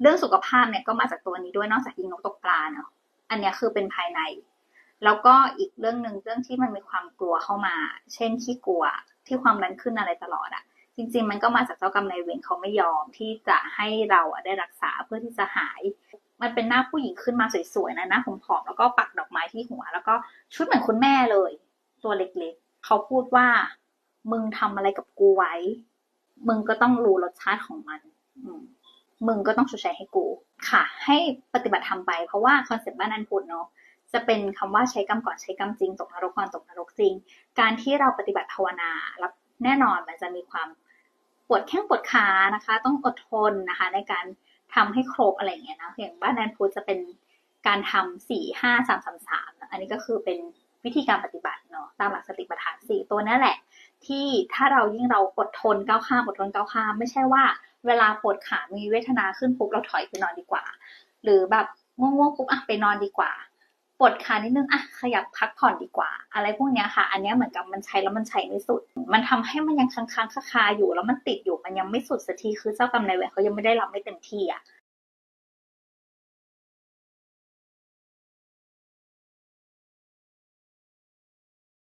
เรื่องสุขภาพเนี่ยก็มาจากตัวนี้ด้วยนอกจากยิงนกตกปลาเนาะอันนี้คือเป็นภายใน แล้วก็อีกเรื่องหนึ่งเรื่องที่มันมีความกลัวเข้ามา เช่นที่กลัวที่ความดันขึ้นอะไรตลอดอะจริง ๆ มันก็มาจากเจ้ากรรมนายเวรเขาไม่ยอมที่จะให้เราอะได้รักษาเพื่อที่จะหาย มันเป็นหน้าผู้หญิงขึ้นมาสวยๆนะหน้าผอมๆแล้วก็ปักดอกไม้ที่หัว แล้วก็ชุดเหมือนคุณแม่เลย ตัวเล็กๆ เขาพูดว่า มึงทำอะไรกับกูไว้ มึงก็ต้องรู้รสชาติของมัน อืม มึงก็ต้องชดใช้ให้กู ค่ะ ให้ปฏิบัติทำไป เพราะว่าคอนเซ็ปต์บ้านนันพุทธเนาะจะเป็นคำว่าใช้กรรมก่อนใช้กรรมจริงตกนรกก่อนตกนรกจริง การที่เราปฏิบัติภาวนาแล้วแน่นอนมันจะมีความปวดแข้งปวดขานะคะ ต้องอดทนนะคะ ในการทำให้ครบอะไรอย่างเงี้ยนะอย่างบ้านนันพุทธจะเป็นการทำสี่ห้าสามสามสามอันนี้ก็คือเป็นวิธีการปฏิบัติเนาะตามหลักสติปัฏฐานสี่ตัวนั่นแหละ ที่ถ้าเรายิ่งเราอดทนก้าวข้ามอดทนก้าวข้าม ไม่ใช่ว่า เวลาปวดขามีเวทนาขึ้นปุ๊บเราถอยไปนอนดีกว่า หรือแบบง่วงๆปุ๊บอะไปนอนดีกว่าปวดขานิดนึงอะขยับพักผ่อนดีกว่า อะไรพวกเนี้ยค่ะ อันเนี้ยเหมือนกับมันใช้แล้วมันใช้ไม่สุด มันทำให้มันยังค้างๆคาๆอยู่แล้วมันติดอยู่มันยังไม่สุดสักทีคือเจ้ากรรมนายเวรเขายังไม่ได้รับไม่เต็มที่อะ